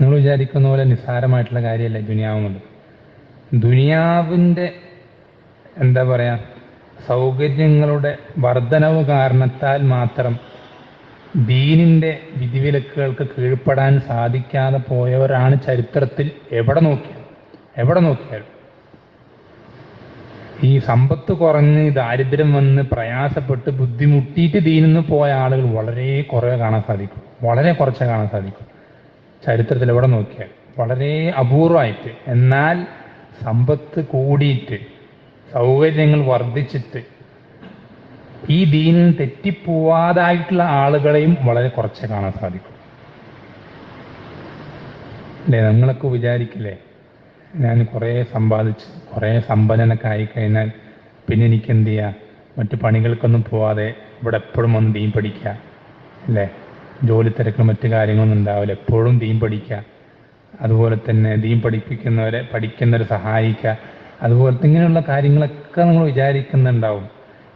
നിങ്ങൾ വിചാരിക്കുന്ന പോലെ നിസ്സാരമായിട്ടുള്ള കാര്യമല്ല ദുനിയാവുന്നത്. ദുനിയാവിന്റെ എന്താ പറയുക സൗകര്യങ്ങളുടെ വർധനവ് കാരണത്താൽ മാത്രം ദീനിന്റെ വിധിവിലക്കുകൾക്ക് കീഴ്പ്പെടാൻ സാധിക്കാതെ പോയവരാണ് ചരിത്രത്തിൽ എവിടെ നോക്കിയാൽ എവിടെ നോക്കിയാലും. ഈ സമ്പത്ത് കുറഞ്ഞ് ദാരിദ്ര്യം വന്ന് പ്രയാസപ്പെട്ട് ബുദ്ധിമുട്ടിയിട്ട് ദീനിന്ന് പോയ ആളുകൾ വളരെ കുറേ കാണാൻ സാധിക്കും വളരെ കുറച്ചേ കാണാൻ സാധിക്കും. ചരിത്രത്തിൽ എവിടെ നോക്കിയാൽ വളരെ അപൂർവമായിട്ട്. എന്നാൽ സമ്പത്ത് കൂടിയിട്ട് സൗകര്യങ്ങൾ വർദ്ധിച്ചിട്ട് ഈ ദീനിൽ തെറ്റിപ്പോവാതായിട്ടുള്ള ആളുകളെയും വളരെ കുറച്ചേ കാണാൻ സാധിക്കും. അല്ലേ? നിങ്ങളൊക്കെ വിചാരിക്കില്ലേ? ഞാൻ കുറേ സമ്പാദിച്ച് കുറേ സമ്പന്നനൊക്കെ ആയിക്കഴിഞ്ഞാൽ പിന്നെ എനിക്ക് എന്ത് ചെയ്യുക മറ്റു പണികൾക്കൊന്നും പോവാതെ ഇവിടെ എപ്പോഴും വന്ന് ദീൻ പഠിക്കുക അല്ലേ? ജോലി തിരക്കും മറ്റു കാര്യങ്ങളൊന്നും ഉണ്ടാവില്ല. എപ്പോഴും ദീം പഠിക്കുക. അതുപോലെ തന്നെ ദീൻ പഠിപ്പിക്കുന്നവരെ പഠിക്കുന്നവരെ സഹായിക്കുക. അതുപോലത്തെ ഇങ്ങനെയുള്ള കാര്യങ്ങളൊക്കെ നിങ്ങൾ വിചാരിക്കുന്നുണ്ടാവും.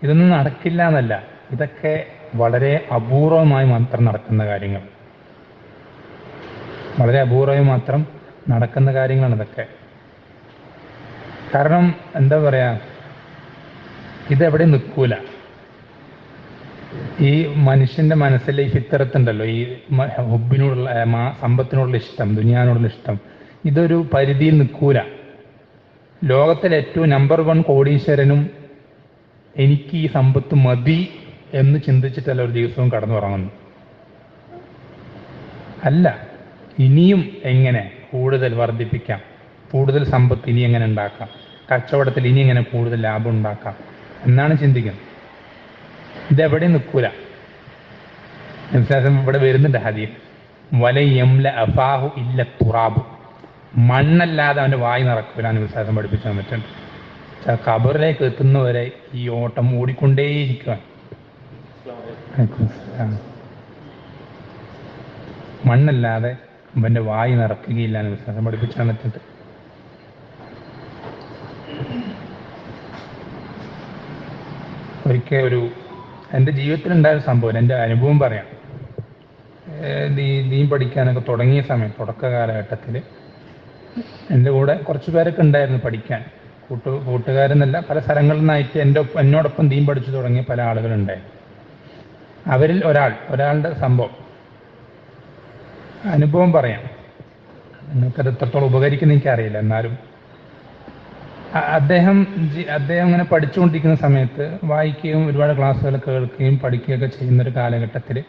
ഇതൊന്നും നടക്കില്ല എന്നല്ല. ഇതൊക്കെ വളരെ അപൂർവമായി മാത്രം നടക്കുന്ന കാര്യങ്ങൾ. വളരെ അപൂർവമായി മാത്രം നടക്കുന്ന കാര്യങ്ങളാണ് ഇതൊക്കെ. കാരണം എന്താ പറയാ? ഇതെവിടെ നിൽക്കൂല. ഈ മനുഷ്യന്റെ മനസ്സിൽ ഈ ഫിത്തറത്തുണ്ടല്ലോ ഈ ഹുബിനോടുള്ള സമ്പത്തിനോടുള്ള ഇഷ്ടം ദുനിയാനോടുള്ള ഇഷ്ടം. ഇതൊരു പരിധിയിൽ നിൽക്കൂല. ലോകത്തിലെ ഏറ്റവും നമ്പർ വൺ കോടീശ്വരനും എനിക്ക് ഈ സമ്പത്ത് മതി എന്ന് ചിന്തിച്ചിട്ടല്ല ഒരു ദിവസവും കടന്നു ഉറങ്ങുന്നു അല്ല ഇനിയും എങ്ങനെ കൂടുതൽ വർദ്ധിപ്പിക്കാം? കൂടുതൽ സമ്പത്ത് ഇനി എങ്ങനെ ഉണ്ടാക്കാം? കച്ചവടത്തിൽ ഇനി എങ്ങനെ കൂടുതൽ ലാഭം ഉണ്ടാക്കാം? എന്നാണ് ചിന്തിക്കുന്നത്. ഇതെവിടെ നിൽക്കൂല മനസ്സിലാസം ഇവിടെ വരുന്നുണ്ട് ഹദീസ്. വലയംല അഫാഹു ഇല്ല തുറാബു. മണ്ണല്ലാതെ അവന്റെ വായി നിറക്കൂല വിശ്വാസം പഠിപ്പിച്ചു തന്നിട്ടുണ്ട് കബറിലേക്ക് എത്തുന്നവരെ ഈ ഓട്ടം ഓടിക്കൊണ്ടേയിരിക്കുവാൻ മണ്ണല്ലാതെ അവന്റെ വായി നിറക്കുകയില്ല എന്ന് വിശ്വാസം പഠിപ്പിച്ചു തന്നിട്ടുണ്ട് ഒരിക്കൽ ഒരു എന്റെ ജീവിതത്തിലുണ്ടായ ഒരു സംഭവം എന്റെ അനുഭവം പറയാം. നീ പഠിക്കാനൊക്കെ തുടങ്ങിയ സമയം തുടക്ക കാലഘട്ടത്തിൽ എന്റെ കൂടെ കുറച്ച് പേരൊക്കെ ഉണ്ടായിരുന്നു പഠിക്കാൻ. കൂട്ടു കൂട്ടുകാരെന്നല്ല പല സ്ഥലങ്ങളിൽ നിന്നായിട്ട് എന്റെ എന്നോടൊപ്പം ദീൻ പഠിച്ചു തുടങ്ങിയ പല ആളുകളുണ്ടായിരുന്നു അവരിൽ ഒരാൾ ഒരാളുടെ സംഭവം. അനുഭവം പറയാം. നിങ്ങൾക്കത് എത്രത്തോളം ഉപകരിക്കുന്ന എനിക്കറിയില്ല എന്നാലും അദ്ദേഹം അദ്ദേഹം ഇങ്ങനെ പഠിച്ചുകൊണ്ടിരിക്കുന്ന സമയത്ത് വായിക്കുകയും ഒരുപാട് ക്ലാസ്സുകൾ കേൾക്കുകയും പഠിക്കുകയൊക്കെ ചെയ്യുന്ന ഒരു കാലഘട്ടത്തിൽ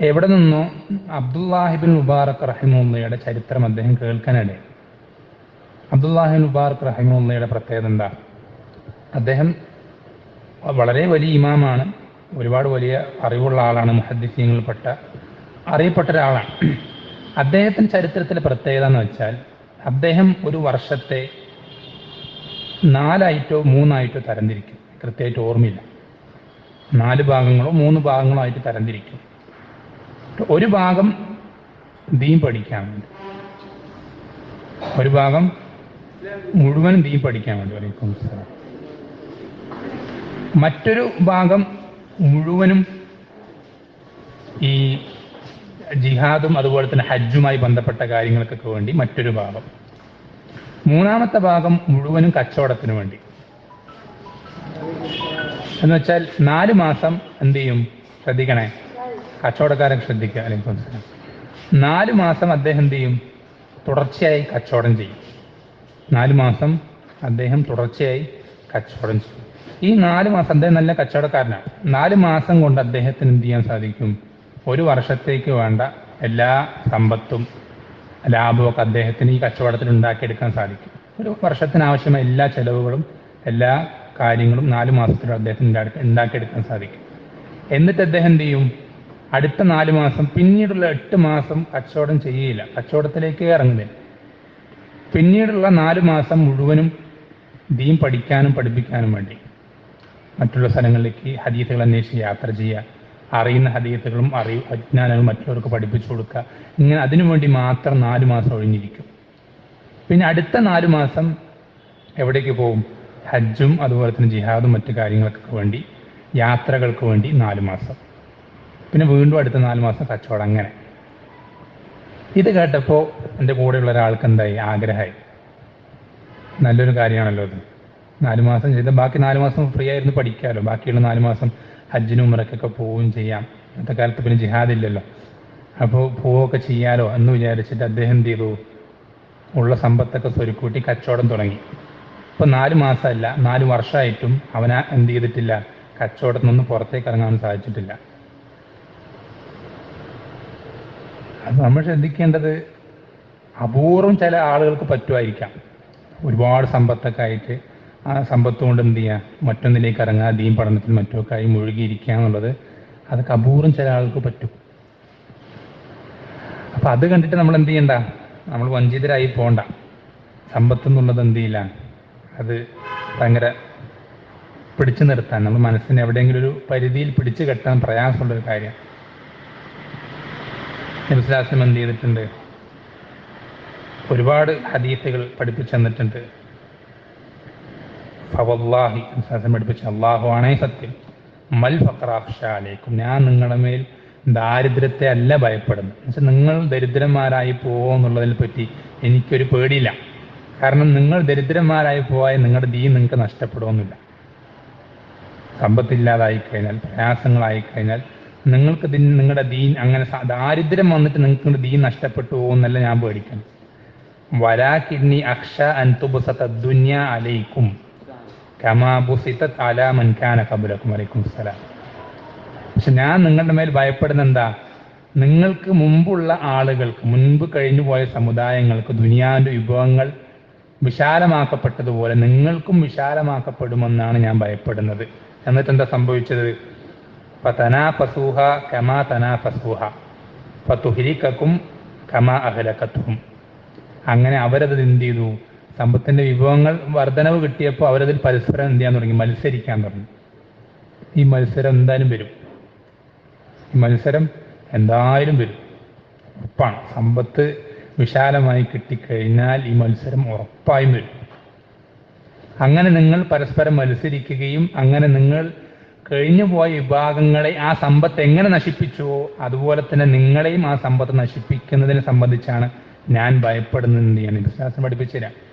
എവിടെ നിന്നോ അബ്ദുല്ലാഹിബിൻ മുബാറക് റഹിമുള്ളയുടെ ചരിത്രം അദ്ദേഹം കേൾക്കാനിടയായി. അബ്ദുല്ലാഹിബിൻ മുബാറക് റഹിമുള്ളയുടെ പ്രത്യേകത എന്താ? അദ്ദേഹം വളരെ വലിയ ഇമാമാണ് ഒരുപാട് വലിയ അറിവുള്ള ആളാണ് മുഹദ്ദിസീങ്ങളിൽപ്പെട്ട അറിയപ്പെട്ട ഒരാളാണ്. അദ്ദേഹത്തിന്റെ ചരിത്രത്തിലെ പ്രത്യേകത എന്ന് വെച്ചാൽ അദ്ദേഹം ഒരു വർഷത്തെ നാലായിട്ടോ മൂന്നായിട്ടോ തരംതിരിക്കും. കൃത്യമായിട്ട് ഓർമ്മയില്ല. നാല് ഭാഗങ്ങളോ മൂന്ന് ഭാഗങ്ങളോ ആയിട്ട് തരംതിരിക്കും. ഒരു ഭാഗം ദീം പഠിക്കാൻ വേണ്ടി. ഒരു ഭാഗം മുഴുവനും ദീം പഠിക്കാൻ വേണ്ടി വലൈക്കും മറ്റൊരു ഭാഗം മുഴുവനും ഈ ജിഹാദും അതുപോലെ തന്നെ ഹജ്ജുമായി ബന്ധപ്പെട്ട കാര്യങ്ങൾക്കൊക്കെ വേണ്ടി മറ്റൊരു ഭാഗം. മൂന്നാമത്തെ ഭാഗം മുഴുവനും കച്ചവടത്തിന് വേണ്ടി. എന്ന് വെച്ചാൽ നാല് മാസം എന്ത് ചെയ്യും? ശ്രദ്ധിക്കണേ. കച്ചവടക്കാരൻ ശ്രദ്ധിക്കുക അല്ലെങ്കിൽ നാല് മാസം അദ്ദേഹം എന്ത് ചെയ്യും? തുടർച്ചയായി കച്ചവടം ചെയ്യും. നാല് മാസം അദ്ദേഹം തുടർച്ചയായി കച്ചവടം ചെയ്യും. ഈ നാല് മാസം അദ്ദേഹം നല്ല കച്ചവടക്കാരനാണ്. നാല് മാസം കൊണ്ട് അദ്ദേഹത്തിന് എന്ത് ചെയ്യാൻ സാധിക്കും? ഒരു വർഷത്തേക്ക് വേണ്ട എല്ലാ സമ്പത്തും ലാഭമൊക്കെ അദ്ദേഹത്തിന് ഈ കച്ചവടത്തിൽ ഉണ്ടാക്കിയെടുക്കാൻ സാധിക്കും. ഒരു വർഷത്തിനാവശ്യമായ എല്ലാ ചെലവുകളും എല്ലാ കാര്യങ്ങളും നാല് മാസത്തിലും അദ്ദേഹത്തിന് ഉണ്ടാക്കി- ഉണ്ടാക്കിയെടുക്കാൻ സാധിക്കും. എന്നിട്ട് അദ്ദേഹം എന്ത് ചെയ്യും? അടുത്ത നാല് മാസം പിന്നീടുള്ള എട്ട് മാസം കച്ചവടം ചെയ്യില്ല കച്ചവടത്തിലേക്ക് ഇറങ്ങുന്നില്ല. പിന്നീടുള്ള നാല് മാസം മുഴുവനും ദീൻ പഠിക്കാനും പഠിപ്പിക്കാനും വേണ്ടി മറ്റുള്ള സ്ഥലങ്ങളിലേക്ക് ഹദീസുകൾ അന്വേഷിച്ച് യാത്ര ചെയ്യുക. അറിയുന്ന ഹദീത്തുകളും അറി അജ്ഞാനങ്ങളും മറ്റുള്ളവർക്ക് പഠിപ്പിച്ചു കൊടുക്കുക. ഇങ്ങനെ അതിനു വേണ്ടി മാത്രം നാല് മാസം ഒഴിഞ്ഞിരിക്കും. പിന്നെ അടുത്ത നാല് മാസം എവിടേക്ക് പോകും? ഹജ്ജും അതുപോലെ തന്നെ ജിഹാദും മറ്റു കാര്യങ്ങൾക്കൊക്കെ വേണ്ടി യാത്രകൾക്ക് വേണ്ടി നാല് മാസം. പിന്നെ വീണ്ടും അടുത്ത നാല് മാസം കച്ചവടം അങ്ങനെ. ഇത് കേട്ടപ്പോൾ എന്റെ കൂടെയുള്ള ഒരാൾക്ക് എന്തായി? ആഗ്രഹമായി. നല്ലൊരു കാര്യമാണല്ലോ അത് നാല് മാസം ചെയ്ത ബാക്കി നാല് മാസം ഫ്രീ ആയിരുന്നു പഠിക്കാമല്ലോ. ബാക്കിയുള്ള നാല് മാസം ഹജ്ജിനും ഉമറക്കൊക്കെ പോവുകയും ചെയ്യാം. ഇന്നത്തെ കാലത്ത് പിന്നെ ജിഹാദ് ഇല്ലല്ലോ അപ്പോൾ പോവുകയൊക്കെ ചെയ്യാലോ എന്ന് വിചാരിച്ചിട്ട് അദ്ദേഹം എന്ത് ചെയ്തു? ഉള്ള സമ്പത്തൊക്കെ സ്വരുക്കൂട്ടി കച്ചവടം തുടങ്ങി. ഇപ്പൊ നാല് മാസമല്ല നാല് വർഷമായിട്ടും അവന എന്ത് ചെയ്തിട്ടില്ല. കച്ചവടത്തിൽ നിന്ന് പുറത്തേക്ക് ഇറങ്ങാൻ സാധിച്ചിട്ടില്ല. അത് നമ്മൾ ശ്രദ്ധിക്കേണ്ടത് അപൂർവം ചില ആളുകൾക്ക് പറ്റുമായിരിക്കാം. ഒരുപാട് സമ്പത്തൊക്കെ ആയിട്ട് ആ സമ്പത്ത് കൊണ്ട് എന്ത് ചെയ്യുക മറ്റൊന്നിലേക്ക് ഇറങ്ങുക ദീൻ പഠനത്തിൽ മറ്റൊക്കെ ആയി മുഴുകിയിരിക്കുക എന്നുള്ളത് അതൊക്കെ അപൂർവം ചില ആൾക്ക് പറ്റും. അപ്പൊ അത് കണ്ടിട്ട് നമ്മൾ എന്ത് ചെയ്യണ്ട? നമ്മൾ വഞ്ചിതരായി പോണ്ട. സമ്പത്ത് എന്നുള്ളത് എന്ത് ചെയ്യില്ല? അത് ഭയങ്കര പിടിച്ചു നിർത്താൻ നമ്മൾ മനസ്സിന് എവിടെയെങ്കിലും ഒരു പരിധിയിൽ പിടിച്ചു കെട്ടാൻ പ്രയാസമുള്ള ഒരു കാര്യം. നബിസ്ലാസ്ലം എന്ത് ചെയ്തിട്ടുണ്ട്? ഒരുപാട് ഹദീസുകൾ പഠിപ്പിച്ചു തന്നിട്ടുണ്ട്. ഫവല്ലാഹി പഠിപ്പിച്ച അള്ളാഹു ആണേ സത്യം. മൽ ഫക്രാക്ഷാലേക്കും ഞാൻ നിങ്ങളുടെ മേൽ ദാരിദ്ര്യത്തെ അല്ല ഭയപ്പെടുന്നു. എന്നുവെച്ചാൽ നിങ്ങൾ ദരിദ്രന്മാരായി പോവോ എന്നുള്ളതിനെ പറ്റി എനിക്കൊരു പേടിയില്ല. കാരണം നിങ്ങൾ ദരിദ്രന്മാരായി പോയാൽ നിങ്ങളുടെ ദീ നിങ്ങൾക്ക് നഷ്ടപ്പെടുമെന്നില്ല സമ്പത്തില്ലാതായി കഴിഞ്ഞാൽ പ്രയാസങ്ങളായി കഴിഞ്ഞാൽ നിങ്ങൾക്ക് നിങ്ങളുടെ ദീൻ അങ്ങനെ ദാരിദ്ര്യം വന്നിട്ട് നിങ്ങൾക്ക് ദീൻ നഷ്ടപ്പെട്ടു പോകുന്നല്ല ഞാൻ പേടിക്കണം വരാ കിഡ്നി അക്ഷ അൻതുബുസ തദ്ദുന്യ അലൈക്കും. പക്ഷെ ഞാൻ നിങ്ങളുടെ മേൽ ഭയപ്പെടുന്ന എന്താ? നിങ്ങൾക്ക് മുമ്പുള്ള ആളുകൾക്ക് മുൻപ് കഴിഞ്ഞു പോയ സമുദായങ്ങൾക്ക് ദുനിയാവിന്റെ വിഭവങ്ങൾ വിശാലമാക്കപ്പെട്ടതുപോലെ നിങ്ങൾക്കും വിശാലമാക്കപ്പെടുമെന്നാണ് ഞാൻ ഭയപ്പെടുന്നത്. എന്നിട്ട് എന്താ സംഭവിച്ചത്? പസൂഹ കമാ തനാഫസൂഹ. തുഹിരിക്കും കമാ അഹലക്കത്തും. അങ്ങനെ അവരത് എന്ത് ചെയ്തു? സമ്പത്തിന്റെ വിഭവങ്ങൾ വർധനവ് കിട്ടിയപ്പോൾ അവരതിൽ പരസ്പരം എന്ത് ചെയ്യാൻ തുടങ്ങി? മത്സരിക്കാൻ തുടങ്ങി. ഈ മത്സരം എന്തായാലും വരും. ഈ മത്സരം എന്തായാലും വരും. ഉറപ്പാണ്. സമ്പത്ത് വിശാലമായി കിട്ടിക്കഴിഞ്ഞാൽ ഈ മത്സരം ഉറപ്പായും വരും. അങ്ങനെ നിങ്ങൾ പരസ്പരം മത്സരിക്കുകയും അങ്ങനെ നിങ്ങൾ കഴിഞ്ഞു പോയ വിഭാഗങ്ങളെ ആ സമ്പത്ത് എങ്ങനെ നശിപ്പിച്ചുവോ അതുപോലെ തന്നെ നിങ്ങളെയും ആ സമ്പത്ത് നശിപ്പിക്കുന്നതിനെ സംബന്ധിച്ചാണ് ഞാൻ ഭയപ്പെടുന്നത് എന്ന് ഞാൻ വിശ്വാസം പഠിപ്പിച്ചുതരാം.